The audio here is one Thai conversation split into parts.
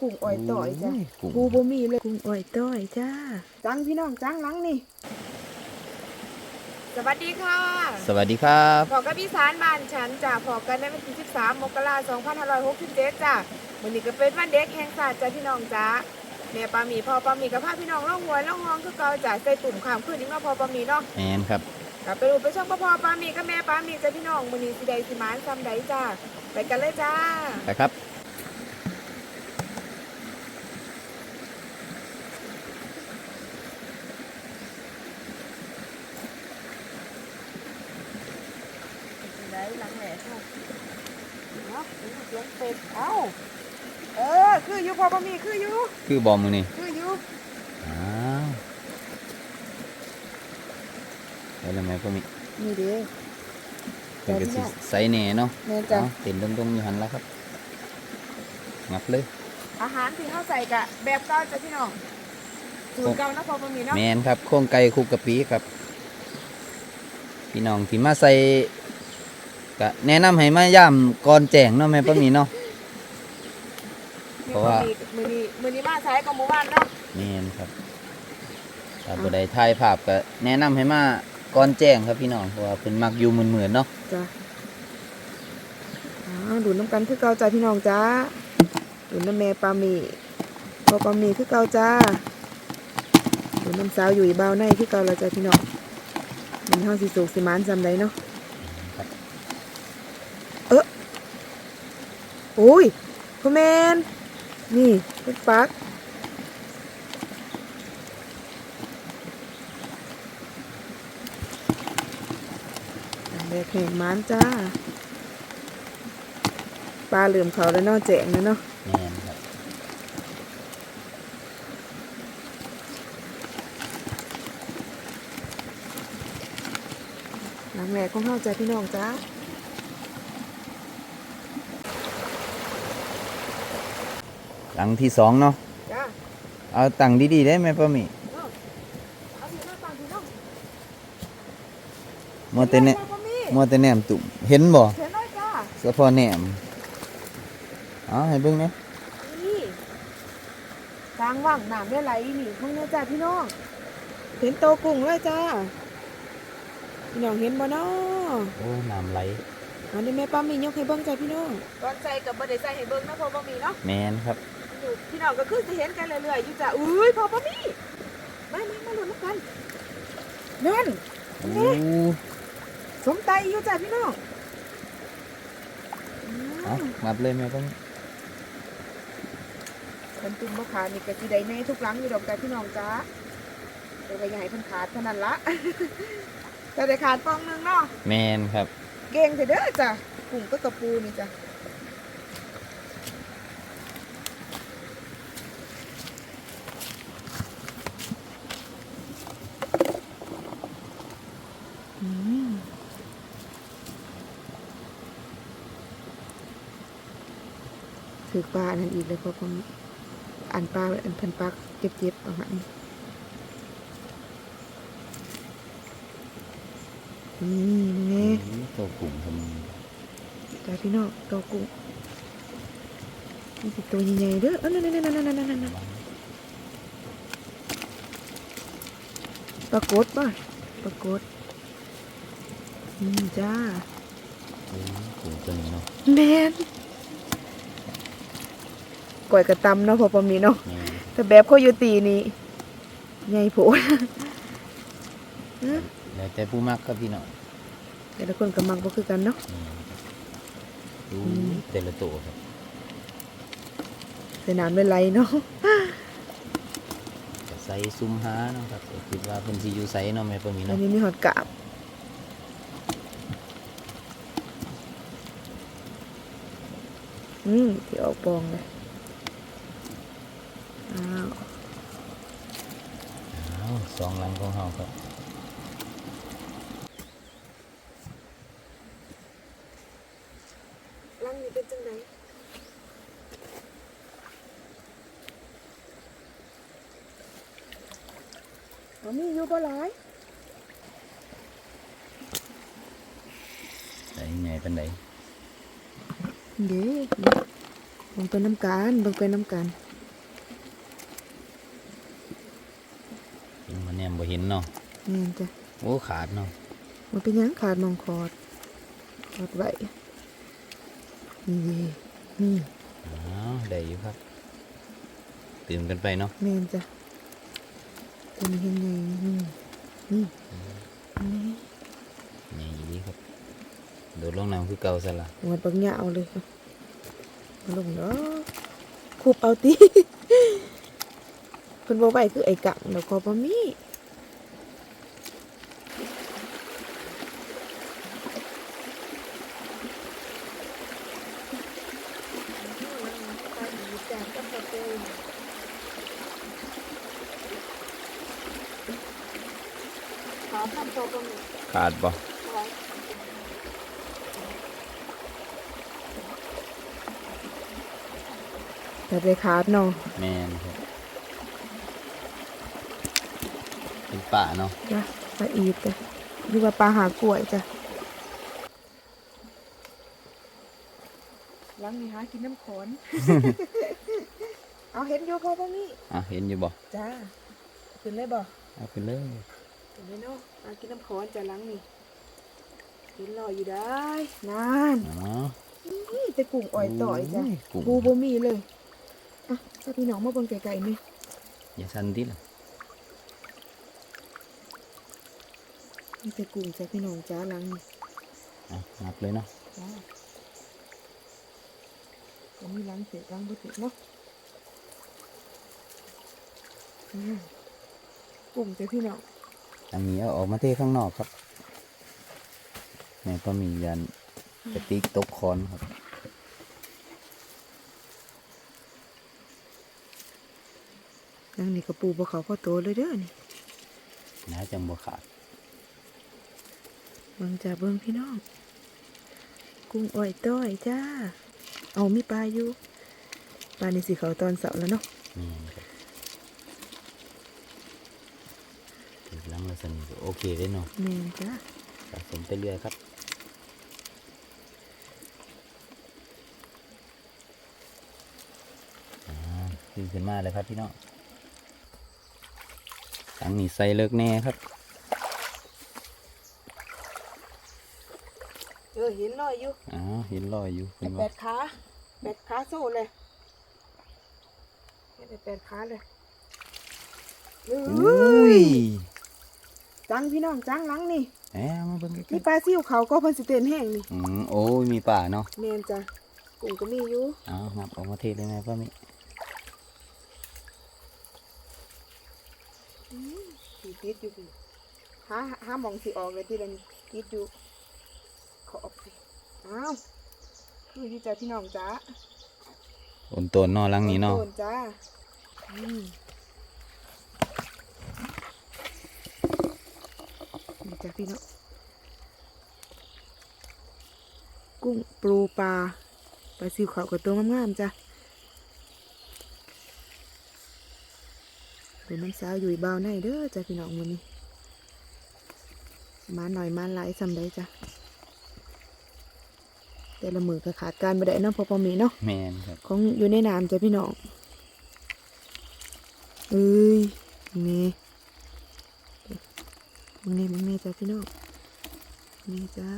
กุ้งอ้อยต่อยจ้ะโอ้ยกุ้งปูบ่มีเลยกุ้งอ้อยต่อยจ้าจังพี่น้องจังหลังนี่สวัสดีค่ะ สวัสดีครับพอกับพี่สารบ้านฉันจ้ะพอกันในวันที่ 13 มกราคม2567จ้ะวันนี้ก็เป็นวันเด็กแห่งชาติจ้ะพี่น้องจ้าแม่ปาหมีพ่อปาหมีกับพาพี่น้องล่องหวยล่องห้องคือเก่าจ้ะใส่ตุ่มข้ามขึ้นอีกเนาะพ่อปาหมีเนาะแมนครับกลับไปดูไปช่องพ่อพ่อปาหมีกับแม่ปาหมีจ้ะพี่น้องมื้อนี้สิใดสิหมานซ้ำใดจ้าไปกันเลยจ้าไปครับ หลังแหล่ค่ะเนาะนี่เสียงเป็ดเอ้าเออคืออยู่พ่อปาหมีคืออยู่คือบอมมือนี่คืออยู่อ้าวไปแล้วไหมพ่อมินี่เด้เป็นกระสิใส่แหน่เนาะแม่นจ้ะเอาเต็นตรงๆอยู่หันแล้วครับงับเลย อาหารที่เขาใส่กะแบบเก่าจ้ะพี่น้องสูตรเก่านะพ่อปาหมีเนาะแมนครับโครงไก่คุกกะปิครับ พี่น้องที่มาใส่ ก็แนะนำให้มาย่ำก่อนแจ้งเนาะแม่ป้ามีเนาะ เพราะว่า มือนี้มือนี้มาใช้กับหมู่บ้านเนาะแมนครับถ้าบ่ได้ถ่ายภาพก็แนะนำให้มาก่อนแจ้งครับพี่น้องเพราะว่าเพิ่นมักอยู่เหมือนๆเนาะ จ้ะอ้าวดูน้ำกันคือเก่าจ้าพี่น้องจ้าดูน้ำแม่ปลาหมีพอปลาหมีคือเก่าจ้าดูน้ำสาวอยู่อีเบาวในคือเก่าแล้วจ้าพี่น้องมันห้องสีสูกสีมานจำได้เนาะ ครับ เออโอ้ยพ่อแมนนี่เป็นปักแบกแห่งมานจ้า ปลาเหลื่อมเขาแล้วเนาะแจงแล้วเนาะแมนครับหลังแหลกของเข้าใจพี่น้องจ้า หลังที่สองเนาะจ้าเอาตั้งดีๆได้ไหมป้ามีเอาพี่น้องฟังพี่น้องมัวแต่แนพ่อมีมัวแต่แนมตุ่มเห็นบ่เห็นน้อยจ้าเฉพาะแนมเอาให้เบิ่งเนี่ยนี่กลางว่างน้ำได้ไหลนี่ข้างในจ้าพี่น้อง เห็นโตกุ้งเลยจ้าพี่น้องเห็นบ่เนาะโอ้น้ำไหลอันนี้แม่ป้ามียกให้เบิ่งจ้าพี่น้องตอนใส่กับบ่ได้ใส่ให้เบิ่งนะพ่อป้ามีเนาะ แมนครับ อยู่พี่น้องก็คือสิเห็นกันเรื่อยๆอยู่จ้าอุ้ยพ่อป้ามีมามามาลุ้นกันนั่นโอ้สมไตอยู่จ้าพี่น้องอืเอามงับเลยแม่ป้ามีคนตุ่มมะขามนี่ก็สิได้ในทุกหลังอยู่ดอกจ้าพี่น้องจ้าเดี๋ยวก็อย่าให้เพิ่นขาดเท่านั้นละแต่ได้ขาดฟองหนึงเนาะแมนครับ เก่งเถอะเด้อจ้ะกุ้งก็กระปูนี่จ้ะ ถือปลาอันนั้นอีกเลยเพราะผมอันปลาอันเพันปลาเจ็บๆเอาหันนี่ไงตัวกลุ่มทำไมจ้าพี่น้องตัวกุ้งนี่สิตัวใหญ่ๆเด้อเอ้ยนั่นนั่นนั่นนั่นนั่นนั่นปรากฏป่ะปรากฏอืมจ้าโอ้กลุ่มตัวนี้เนาะแมน ก่อยกระตำเนาะพอปอมีเนาะแมนแต่แบบโคโยตีนี่ใหญ่โผล่แล้วแต่ผู้มักครับพี่น้องแต่ละคนก็มักบ่คือกันเนาะแม่นครับดูอืมแต่ละตัวครับใส่น้ำไหลๆเนาะก็ใส่ซุ่มหาเนาะครับก็คิดว่าเพิ่นสิอยู่ไสเนาะแม่ป้ามีอันเนาะนี้มีหอดกาบอืมที่ออกปองเลยอ้าวอ้าว สองหลังของเฮาครับลังนี้เป็นจังไดอ๋อมีอยู่บ่หลายใส่ใหญ่ปานใดเด้เบิ่งไปน้ำกันเบิ่งไปน้ำกัน อ เนาะแม่นจ้ะโอ้ขาดเนาะมันเป็นหยังขาดมองคอดคอดไว้นี่นี่อ๋อได้อยู่ครับตื่มกันไปเนาะแม่นจ้ะตัวนี้เห็นไงนี่นี่นี่นี่นี่ครับโดดลงน้ำคือเก่าซะละหัวปักเหยาวเลยค่ะมาลงเนาะคูบเอาตีเพิ่นบอกไปคือไอ้กังแล้วก็บ่มี ขอทำตัวบ่มีขาดบ่แต่ไปขาดเนาะแม่นครับเป็นป่าเนาะจ้ะปลาอีดจ้ะหรือว่าปลาหากล้วยจ้ะลังนี่หากินน้ำขอน เอาเห็นอยู่พอป่ะนี่อะเห็นอยู่บ่จ้าขึ้นเลยบ่เอาไปเลย เห็นไหมเนาะหากินน้ำขอนจ้ะลังนี่เห็นรออยู่ได้นานอ๋อนี่แต่กุ้งอ่อยต่อยจ้ะโกุ้งปูบ่มีเลยอะถ้าพี่น้องมาเบิ่งไกลๆนี่อย่าสั่นติล่ะมีแต่กุ้งจ้ะพี่น้องจ้าลังนี่อะนับเลยเนาะจ้าก็มีลังเสร็จลังบ่เสร็จเนาะอืมกุ้งจ้ะพี่น้อง อันนี้เอาออกมาเทข้างนอกครับแม่ก็มียันกระติกตกคอนครับลังนี่ก็ปูบ่เขาพ่อโตเลยเด้อนี่นะจังบ่ขาดเบิ่งจ้าเบิ่งพี่น้อง กุ้งอ่อยต้อยจ้า เอามีปลาอยู่ปลาในสีเขาตอนเสาร์แล้วเนาะ นี่ครับถึงหลังแล้ว สนิทโอเคเลยเนาะแม่นจ้าสะสมไปเรื่อยครับอ่าขึ้นขึ้นมาเลยครับพี่น้องหลังนี้ใส่เลิกแน่ครับเออเห็นลอยอยู่อ๋อเห็นรอยอยู่คุณแปว่าดขาแปดขาโซ่เลยเห็นแต่แปดขาเลยอุ้ย จังพี่น้องจังหลังนี่แหมมาเบิ่งใกล้นี่ปลาซิวเขาก็เพิ่นสิเต้นแห้งนี่ๆอืมโอ้ยมีป่าเนาะแม่นจ้ะกุ้งก็มีอยู่เอ้าวนับออกมาเทเลยไหมพ่อมิสีติดอยู่พี่หาหาหมองสีออกเลยที่ละนี่ติดอยู่ขอบสิอ้าวคืออยู่จ้ะพี่น้องจ้า โอนตนเนอหลังนี้เนาะโดจ้าอืม นี่จ้ะพี่น้องกุ้งปลูปลาปลาซิวเขากับตัวงามๆจ้ะดูน้ำสาวอยู่บ้าวในเด้อจ้ะพี่น้องวันนี้ มาหน่อยมาหลายสำได้จ้ะแต่ละมือก็ขาดการบ่ได้เนาะพอพอมีเนาะแมนครับ ของอยู่ในน้ำจ้ะพี่น้องเอ้ยนี่ มึงนี่มึงนี่จ้ะพี่น้องนี่จ้า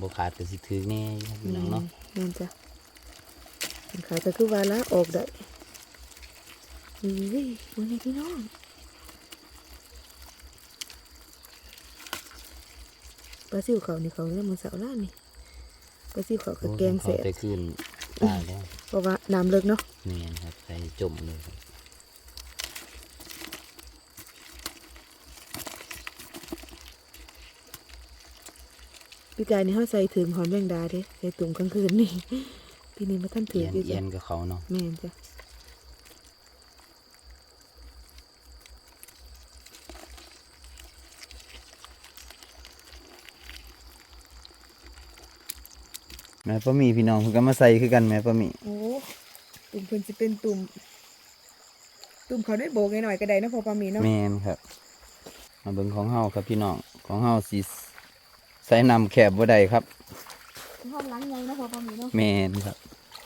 บขาดก็สิถือแน่อยู่ครับพี่น้องเนาะนี่จ้ะมันขายจะคือว่าละออกได้เฮ้ยมึงนี่พี่น้องปลาซิวเขานี่เขาเนี่ยมันเสาล่านี่ปลาซิวเขากับแกงเสร็จโอ้ยขาแต่ขึ้นตายแล้วเพราะว่าน้ำเลิกเนาะแมนครับใส่จมเลยครับ พี่กายนี่เขาใส่ถึงหอมแมงดาเด้ใส่ตุ่มกลางคืนนี่พี่นี่มาท่านถืเอีอยนอยู่เอีจ้ะยนกับเขาเนาะแม่นจ้ะแม่ป้ามีพี่น้องเพิ่นก็มาใส่คือกันแม่ป้ามีโอ้ตุ่มเพิ่นสิเป็นตุ่ม ตุ่มเขาได้โบกหน่อยๆก็ได้เนาะพอปลาหมีเนาะแมนครับ มาเบิ่งของเฮาครับพี่น้องของเฮาสิ ใส่น้ำแคบบ่ได้ครับห้องล้างไงเนาะพอปลาหมีเนาะแมนครับ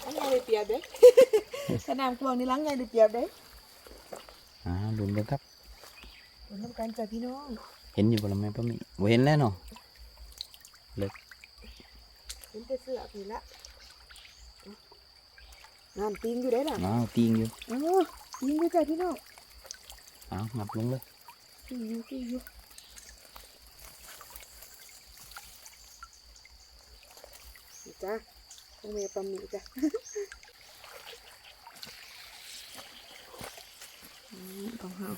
ล้างไงได้เปรียบเด้สนามกวางนี่ล้างไงได้เปรียบเด้อ่าลุ้นเบิ่งครับเห็นน้ำกันจ้ะพี่น้อง เห็นอยู่บ่ล่ะแม่ป้าหมีบ่เห็นแล้วเนาะเห็นแต่เสื้อพี่ละงานปิงอยู่ได้ล่ะอ้าวติงอยู่โอ้ปิงอยู่จ้ะพี่น้องอ้าวงับลงเลยปิงอยู่ปิงอยู่ จ้ะต้องเมย์ปลาหมีจ้ะอืมของเฮา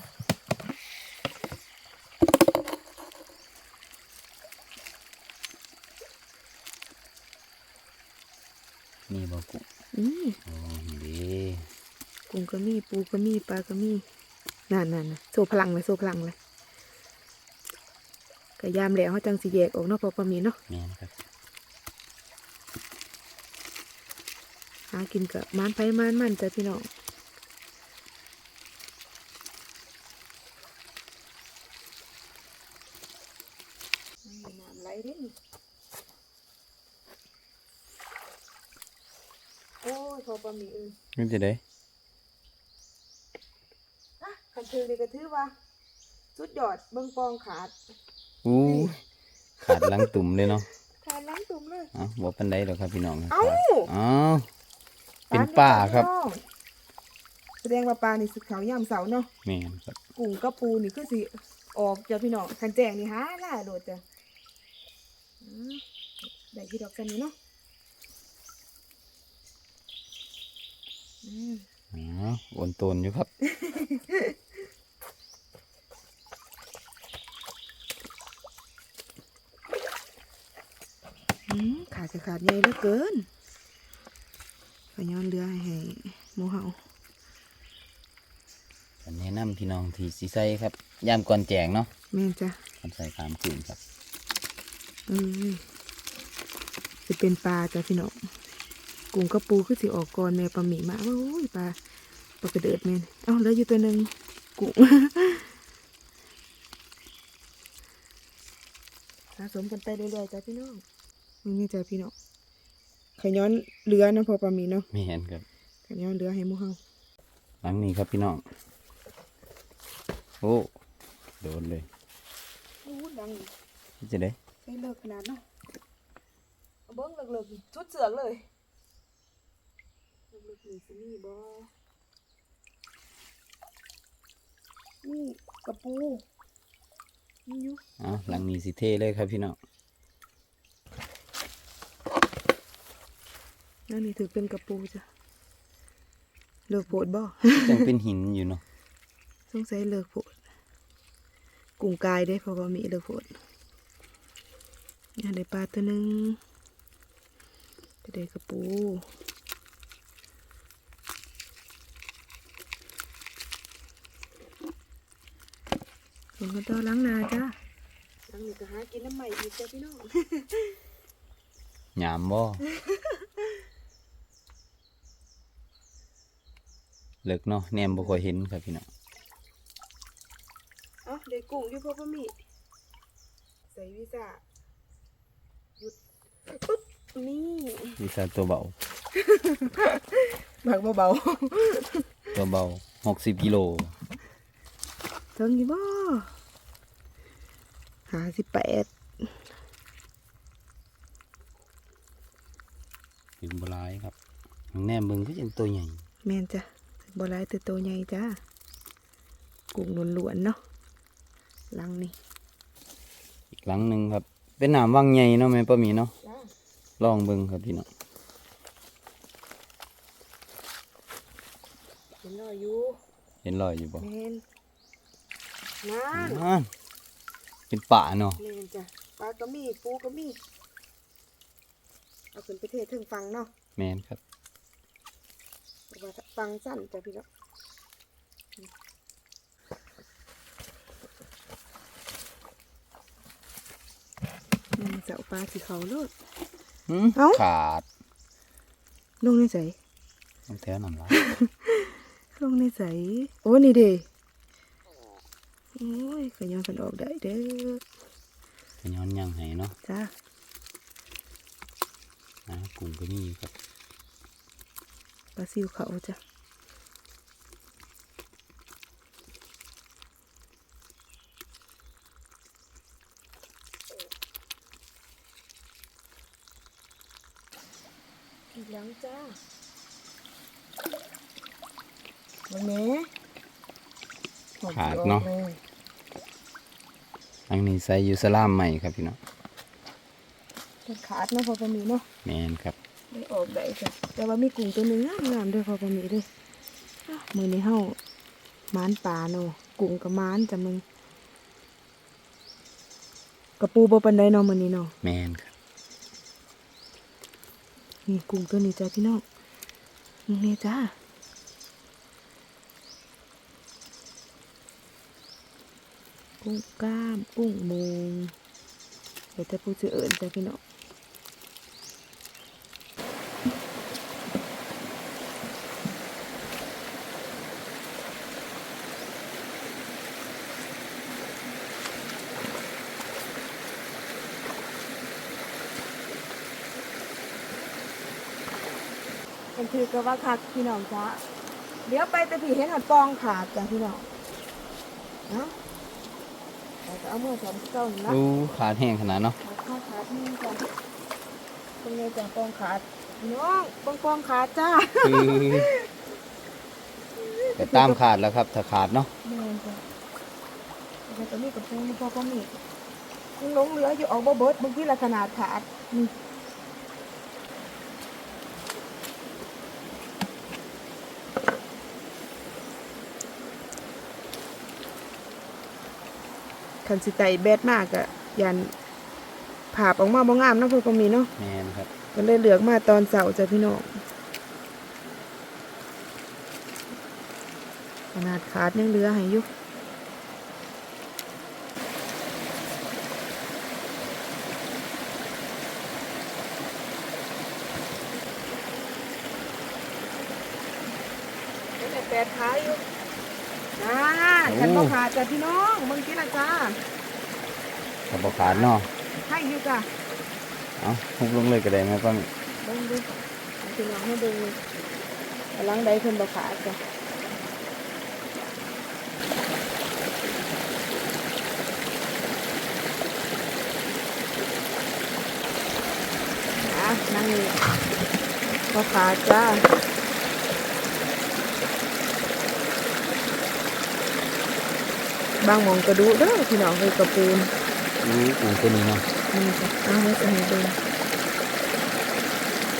นี่บ่กุ้งอืมอ๋อนี่เด้กุ้งก็มีปูก็มีปลาก็มีนั่นนั่นน่ะโซพลังเลยโซพลังเลยก็ยามแล้วเขาจังสิแยกออกเนาะพอปลาหมีเนาะแม่นครับ หากินกับมันไปมันมันจ้ะพี่น้องน้ำไหลเด้นี่โอ้ยพอปลาหมีเออมันจะได้อะคันถือเลยก็ถือว่าสุดยอดเบิ่งปองขาดอู้ขาดหลังตุ่มเลยเนาะขาดล้างตุ่มเลยเอ้าบ่ปานใดดอกครับพี่น้องครับเอ้าอ้าว เป็นป่าครับปลาเนี่ยจ้ะพี่น้องแสดงว่าปลานี่สึกเขาย่ำเสาเนาะแม่นครับกุ้งกับปูนี่คือสิออกจ้ะพี่น้องคันแจ้งนี่หาล่าโดดจ้ะอืมได้ที่ดอกกันนี่เนาะอืมอ๋อโอนโตนอยู่ครับ อืมขาดจะขาดใหญ่เหลือเกิน ขย้อนเรือให้หมูเห่าอันแนะนำพี่น้องที่สิใส่ครับยามก่อนแจงเนาะแม่นจ้ะทำใส่ขามคืนครับเออจะเป็นปลาจ้ะพี่น้องกุ้งกับปูคือสิออกก่อนแม่ปลาหมีมาว่าโอ้ยปลาปลากระเดิดแม่นเอ้าแล้วอยู่ตัวหนึ่งกุ้งสะสมกันไปเรื่อยๆจ้ะพี่น้องนี่จ้ะพี่น้อง ขย้อนเรือนะพอปลาหมีเนาะแม่นครับขย้อนเรือให้หมูเฮาหลังนี้ครับพี่น้องโอ้โดนเลยโอ้ดังจะได้ใช้เลิกขนาดเนาะเอาเบิ้งเลิกๆชุดเสือกเลยเลิกๆนี่สิมีบ่นี่กระปูนี่อยู่เอ้าหลังนี้สิเทเลยครับพี่น้อง นั่นนี่ถือเป็นกระปูจ้ะเลิกโพดบ่จังเป็นหินอยู่เนาะสงสัยเลิกโพดกุ้งกายได้เพราะว่ามีเลิกโพดนี่ได้ปลาตัวหนึงจะได้กระปูลงกันต่อล้างนาจ้าล้างนี่ก็หากินน้ำใหม่อีกจ้ะพี่น้องหยามบ่ เลิกเนาะแนมบ่ค่อยเห็นครับพี่น้องเอ้าได้กุ้งอยู่พ่อพ่อมีใส่วีซ่าหยุดปุ๊บนี่วิชาตัวเบาบักเบาตัวเบาหกสิบกิโลๆถึงอยู่บ่หาสิบแปดถึงบหลายครับ แนมเบิ่งก็ยังตัวใหญ่ แม่นจ้ะ บ่หลายแต่โตใหญ่จ้ากุ้งล้วนๆเนาะลังนี่อีกหลังหนึ่งครับ เป็นน้ำวังใหญ่เนาะแม่ป้าหมีเนาะจ้าลองเบิ่งครับพี่น้องเห็นรอยอยู่เห็นรอยอยู่บ่แม่นนั่นอ่าเป็นป่าเนาะแม่นจ้ะปลาก็มีปูก็มีเอาขึ้นไปเทศถึงฟังเนาะแม่นครับแต่ว่า ฟังสั้นจ้ะพี่เนาะอืมเสาปลาสีขาวโลดหืมเอ้าขาดลงในใสต้องแถวน้ำลายลงในใสโอ้นี่เด้โอ้ยขย้อนกันออกได้เด้อขย้อนยังให้เนาะจ้าอ่ากุ้งก็มีครับปลาซิวเขาจ้ะ จ้าเบิ่งแหม่ ขาดเนาะอันนี้ใส่อยู่สลามใหม่ครับพี่น้องเป็นขาดเนาะพอปมีเนาะแมนครับได้ออกได้จ้ะแต่ว่ามีกุ้งตัวหนึงงามงามๆเด้วยพอปมีเด้วยมือในเฮามานป่าเนาะกุ้งกับมานจ้ะมึงกระปูบ่ปันไดเนาะมื้อนี้เนาะแมนครับนี่กุ้งตัวนี้จ้ะพี่น้องนี่จ้า กุ้งกล้าม กุ้งโมงเดี๋ยวจะพูดชื่อเอิญจ้ะพี่น้องมันคือก็ว่าคักพี่น้องจ้าเดี๋ยวไปแต่พี่เห็นหัดปองขาดจ้ะพี่น้องเนาะ เราจะเอามือสองเก้านี่นะดูขาดแห้งขนาดเนาะขาดขาดขาดนี่จ้ะตรงนี้จ้ะปองขาดพี่น้องปองปองขาดจ้าคือแต่ตามขาดแล้วครับ ถ้าขาดเนาะแม่นจ้ะแล้วก็มีกับปูนี่พอก็มียังหลงเหลืออยู่ออกบ่เบิดบางทีละขนาดขาดนี่ คันสิไตแบดมากอะยันผ่าบออกมาบ่งามเนาะเพิ่นก็มีเนาะแมนครับก็เลยเหลือกมาตอนเสาร์จ้ะพี่น้องขนาดขาดยังเหลือให้อยู่นี่แปดขาอยู่อ่าฉันบ่ขาด จ้ะพี่น้องมึงกินละจ้าถ้าบ่ขาดเนาะให้อยู่จ้ะเอาทุบลงเลยก็ได้ไหมป้าหมีเบิ่งดูให้พี่น้องให้ดูกำลังใดเพิ่นบ่ขาดจ้ะอะนั่งนี่บ่ขาดจ้า บางหมองกระดูเด้อพี่น้องเอ้ยกระปูนอู้ปูตัวนี้เนาะนี่จ้ะเอาไว้จะให้ดู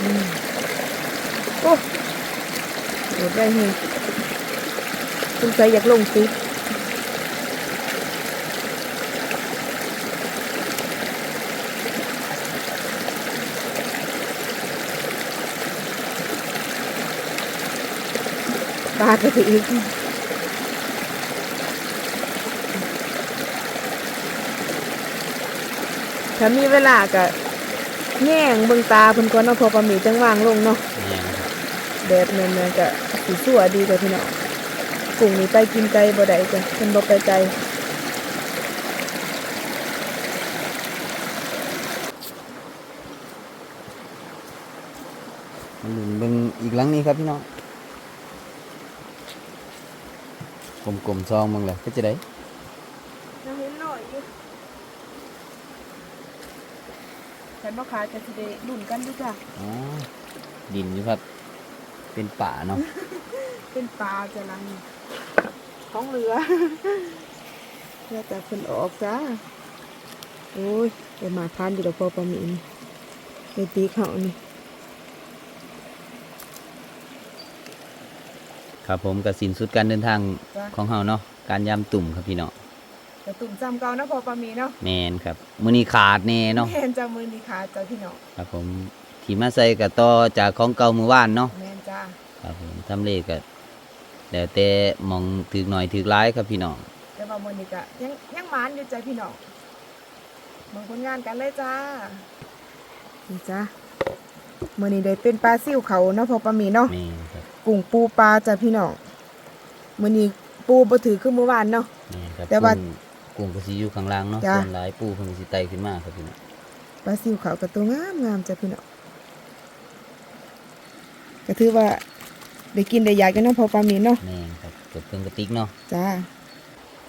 อืมโอ้โหดได้เฮงสงสัยอยากลงซิปปลากระติอีก ถ้ามีเวลาก็แง่งเบิ่งตาเพิ่นก่อนเนาะเพอปลาหมีจังวางลงเนาะแมนครับแบบนั้นมันก็สีสัวดีจ้ะพี่น้องกุ้งนี่ไปกินไกลบ่ได้จ้ะเพิ่นบ่ไปไกลมาลุ้นเบิ่งอีกหลังนี้ครับพี่น้องกลมๆซองมึงเลยก็จะได้ ยังเห็นหน่อยอยู่ ฉันบ่ขายจะสิได้ลุ้นกันอยู่จ้ะอ๋อดินอยู่ครับ เป็นป่าเนาะ เป็นปลาจ้ะลังนี่ของเหลือแล้วแต่เพิ่นออกจ้าโอ้ยเดี๋ยวมาทานอยู่ดอกพอปลาหมีนี่ในตีเขานี่ ครับผมกับสินสุดการเดินทางจ้ะ ของเฮาเนาะ การยามตุ่มครับพี่น้อง กระตุ่มจำเก่านะพอปลาหมีเนาะแมนครับมื้อนี้ขาดแน่เนาะแม่นจ้ะมือนี้ขาจ้ะพี่น้องครับผมที่มาใส่กับต่อจากของเก่ามือว่านเนาะแม่นจ้าครับผมทำเลก็แล้วแต่หมองถึกหน่อยถึกร้ายครับพี่น้องแต่ว่ามือนี้ก็ยังยังหมานอยู่จ้ะพี่น้องเบางผลงานกันเลยจ้านี่จ้ามือนี้ได้เป็นปลาซิ่วเขาเนาะพอปลาหมีเนาะแม่นครับกุ้งปูปลาจ้ะพี่น้องมือนี้ปูบ่ถือขึ้นเมื่อวานเนาะแม่นครับแต่ว่า กุ้งกุ้งก็สิอยู่ข้างล่างเนาะจ้ะ ส่วนหลายปูเพิ่นก็สิไต่ขึ้นมาครับพี่น้องปลาซิ่วเขากับตัวงามงามจ้ะพี่น้องก็ถือว่าได้กินได้อยากกันเนาะพอปลาหมีเนาะ แม่นครับเกิดเครื่องกระติกเนาะจ้า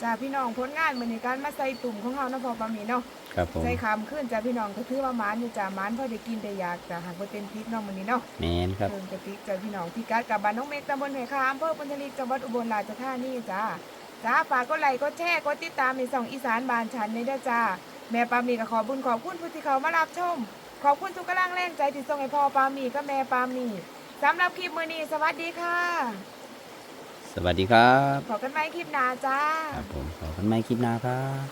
จ้าพี่น้องผลงานมือนี้การมาใส่ตุ่มของเราเนาะพอปลาหมีเนาะครับผมใส่คำขึ้นจ้ะพี่น้องก็คือว่าหมานอยู่จ้ะหมานพอได้กินได้อยากจ้ะหากบ่เป็นพิษเนาะมื้อนี้เนาะแมนครับ เพิ่งกระติกจ้ะพี่น้องพี่กัดกับบ้านน้องเมกตำบลห้วยคาอำเภอปุณณลีจังหวัดอุบลราชธานีจ้า จ้าฝากกดไลค์กดแชร์กดติดตามในช่องอีสานบ้านฉันในเด้อจ้า แม่ปามีก็ขอบุญขอบคุณผู้ที่เขามารับชม ขอบคุณทุกกำลังแรงใจที่ส่งให้พ่อปามีกับแม่ปามีสำหรับคลิปมื้อนี้สวัสดีค่ะ สวัสดีครับ ขอกันใหม่คลิปหน้าจ้า ครับผมขอกันใหม่คลิปหน้าครับ